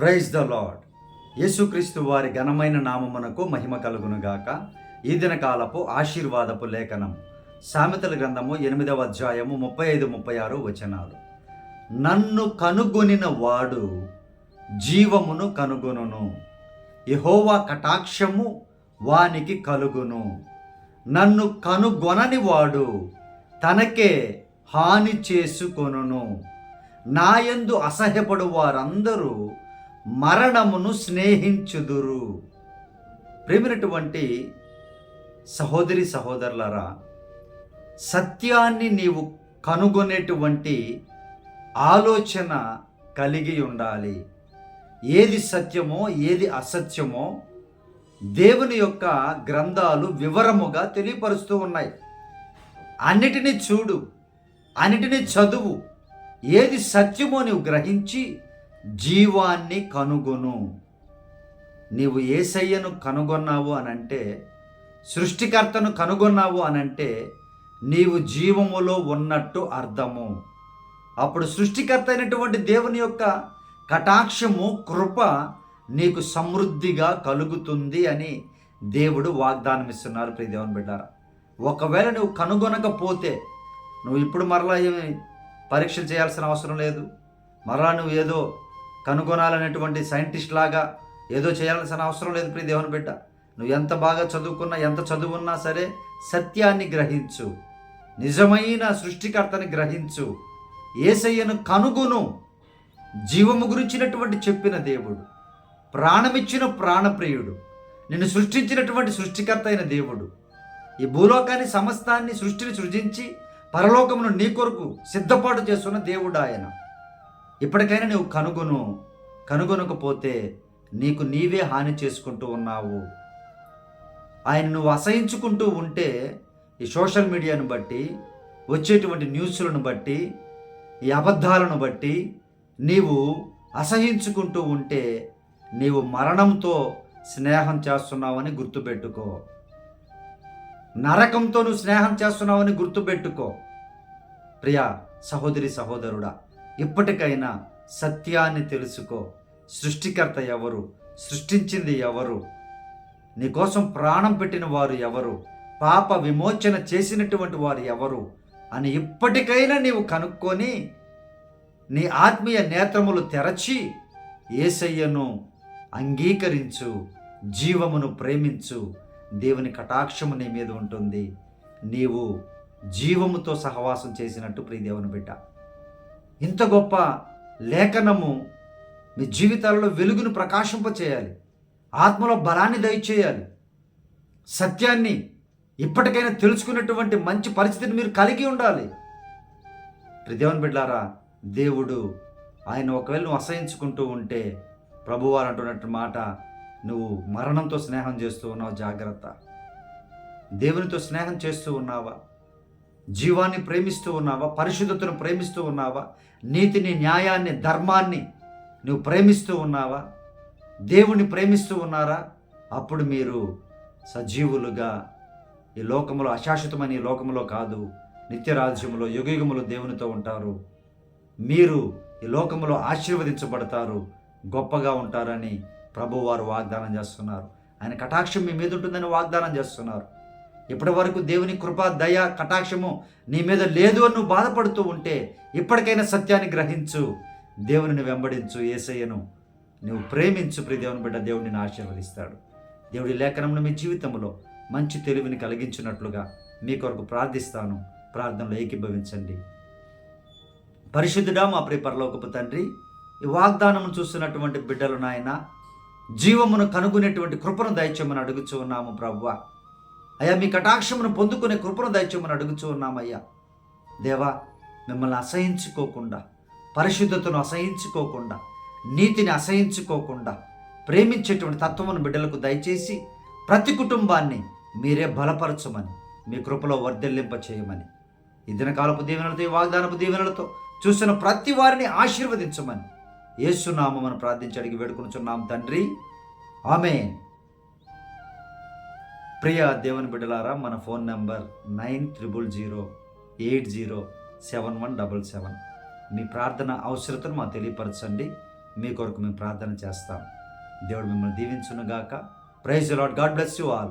Praise the lord యేసుక్రీస్తు వారి ఘనమైన నామమునకు మహిమ కలుగునుగాక. ఈ దినకాలపు ఆశీర్వాదపు లేఖనం. సామెతల గ్రంథము ఎనిమిదవ అధ్యాయము ముప్పై ఐదు ముప్పై ఆరు వచనాలు. నన్ను కనుగొనిన వాడు జీవమును కనుగొనును. యెహోవా కటాక్షము వానికి కలుగును. నన్ను కనుగొనని వాడు తనకే హాని చేసుకొనును. నాయందు అసహ్యపడు వారందరూ మరణమును స్నేహించుదురు. ప్రేమినటువంటి సహోదరి సహోదరులరా సత్యాన్ని నీవు కనుగొనేటువంటి ఆలోచన కలిగి ఉండాలి. ఏది సత్యమో ఏది అసత్యమో దేవుని యొక్క గ్రంథాలు వివరముగా తెలియపరుస్తూ ఉన్నాయి. అన్నిటినీ చూడు అన్నిటినీ చదువు ఏది సత్యమో నీవు గ్రహించి జీవాన్ని కనుగొను. నీవు ఏసయ్యను కనుగొన్నావు అనంటే సృష్టికర్తను కనుగొన్నావు అనంటే నీవు జీవములో ఉన్నట్టు అర్థము. అప్పుడు సృష్టికర్త అయినటువంటి దేవుని యొక్క కటాక్షము కృప నీకు సమృద్ధిగా కలుగుతుంది అని దేవుడు వాగ్దానం ఇస్తున్నారు ప్రియ దేవుని బిడ్డారా. ఒకవేళ నువ్వు కనుగొనకపోతే నువ్వు ఇప్పుడు మరలా ఏమి పరీక్షలు చేయాల్సిన అవసరం లేదు. మరలా నువ్వు ఏదో కనుగొనాలనేటువంటి సైంటిస్ట్ లాగా ఏదో చేయాల్సిన అవసరం లేదు ప్రియ దేవుని బిడ్డ. నువ్వు ఎంత బాగా చదువుకున్నా ఎంత చదువున్నా సరే సత్యాన్ని గ్రహించు. నిజమైన సృష్టికర్తని గ్రహించు. ఏసయ్యను కనుగొను. జీవము గురించినటువంటి చెప్పిన దేవుడు. ప్రాణమిచ్చిన ప్రాణప్రియుడు. నిన్ను సృష్టించినటువంటి సృష్టికర్త అయిన దేవుడు. ఈ భూలోకాన్ని సమస్తాన్ని సృష్టిని సృజించి పరలోకమును నీ కొరకు సిద్ధపాటు చేస్తున్న దేవుడు ఆయన. ఇప్పటికైనా నువ్వు కనుగొను కనుగొనకపోతే నీకు నీవే హాని చేసుకుంటూ ఉన్నావు. ఆయన నువ్వు అసహించుకుంటూ ఉంటే ఈ సోషల్ మీడియాను బట్టి వచ్చేటువంటి న్యూస్లను బట్టి ఈ అబద్ధాలను బట్టి నీవు అసహించుకుంటూ ఉంటే నీవు మరణంతో స్నేహం చేస్తున్నావని గుర్తుపెట్టుకో. నరకంతో నువ్వు స్నేహం చేస్తున్నావని గుర్తుపెట్టుకో. ప్రియా సహోదరి సహోదరుడా ఇప్పటికైనా సత్యాన్ని తెలుసుకో. సృష్టికర్త ఎవరు? సృష్టించింది ఎవరు? నీకోసం ప్రాణం పెట్టిన వారు ఎవరు? పాప విమోచన చేసినటువంటి వారు ఎవరు? అని ఇప్పటికైనా నీవు కనుక్కొని నీ ఆత్మీయ నేత్రములు తెరచి ఏసయ్యను అంగీకరించు జీవమును ప్రేమించు. దేవుని కటాక్షము నీ మీద ఉంటుంది. నీవు జీవముతో సహవాసం చేసినట్టు ప్రీ దేవుని బిడ్డ. ఇంత గొప్ప లేఖనము మీ జీవితాలలో వెలుగును ప్రకాశింపచేయాలి. ఆత్మలో బలాన్ని దయచేయాలి. సత్యాన్ని ఇప్పటికైనా తెలుసుకున్నటువంటి మంచి పరిస్థితిని మీరు కలిగి ఉండాలి. ప్రదేవన్ బిడ్లారా దేవుడు ఆయన ఒకవేళ నువ్వు అసహించుకుంటూ ఉంటే ప్రభువారు అంటున్నట్టు మాట నువ్వు మరణంతో స్నేహం చేస్తూ ఉన్నావు జాగ్రత్త. దేవునితో స్నేహం చేస్తూ ఉన్నావా? జీవాన్ని ప్రేమిస్తూ ఉన్నావా? పరిశుద్ధతను ప్రేమిస్తూ ఉన్నావా? నీతిని న్యాయాన్ని ధర్మాన్ని నువ్వు ప్రేమిస్తూ ఉన్నావా? దేవుణ్ణి ప్రేమిస్తూ ఉన్నారా? అప్పుడు మీరు సజీవులుగా ఈ లోకంలో అశాశ్వతమైన ఈ లోకములో కాదు నిత్యరాజ్యములో యుగయుగములో దేవునితో ఉంటారు. మీరు ఈ లోకములో ఆశీర్వదించబడతారు గొప్పగా ఉంటారని ప్రభువారు వాగ్దానం చేస్తున్నారు. ఆయన కటాక్షం మీ మీద ఉంటుందని వాగ్దానం చేస్తున్నారు. ఇప్పటి వరకు దేవుని కృప దయ కటాక్షము నీ మీద లేదు అని నువ్వు బాధపడుతూ ఉంటే ఇప్పటికైనా సత్యాన్ని గ్రహించు. దేవుని వెంబడించు ఏసయ్యను. నువ్వు ప్రేమించు ప్రియ దేవుని బిడ్డ దేవుడిని ఆశీర్వదిస్తాడు. దేవుడి లేఖనంలో మీ జీవితంలో మంచి తెలివిని కలిగించినట్లుగా మీ కొరకు ప్రార్థిస్తాను. ప్రార్థనలో ఏకీభవించండి. పరిశుద్ధుడా మా ప్రియ పరలోకపు తండ్రి ఈ వాగ్దానము చూస్తున్నటువంటి బిడ్డలు నాయన జీవమును కనుగొనేటువంటి కృపను దయచేయమని అడుగుచూ ఉన్నాము ప్రవ్వ అయ్యా మీ కటాక్షమును పొందుకునే కృపను దయచేయమని అడుగుచూ ఉన్నామయ్యా. దేవా మిమ్మల్ని అసహించుకోకుండా పరిశుద్ధతను అసహించుకోకుండా నీతిని అసహించుకోకుండా ప్రేమించేటువంటి తత్వమును బిడ్డలకు దయచేసి ప్రతి కుటుంబాన్ని మీరే బలపరచమని మీ కృపలో వర్ధిల్లింప చేయమని ఈ దినకాలపు దీవెనలతో ఈ వాగ్దానపు దీవెనలతో చూసిన ప్రతి వారిని ఆశీర్వదించమని ఏసునామని ప్రార్థించి అడిగి వేడుకొనుచున్నాం తండ్రి. ఆమె ప్రియ దేవుని బిడ్డలారా మన phone number nine triple zero eight zero seven one double seven. మీ ప్రార్థన అవసరతను మాకు తెలియపరచండి. మీ కొరకు మేము ప్రార్థన చేస్తాం. దేవుడు మిమ్మల్ని దీవించునుగాక. Praise lord God bless you all.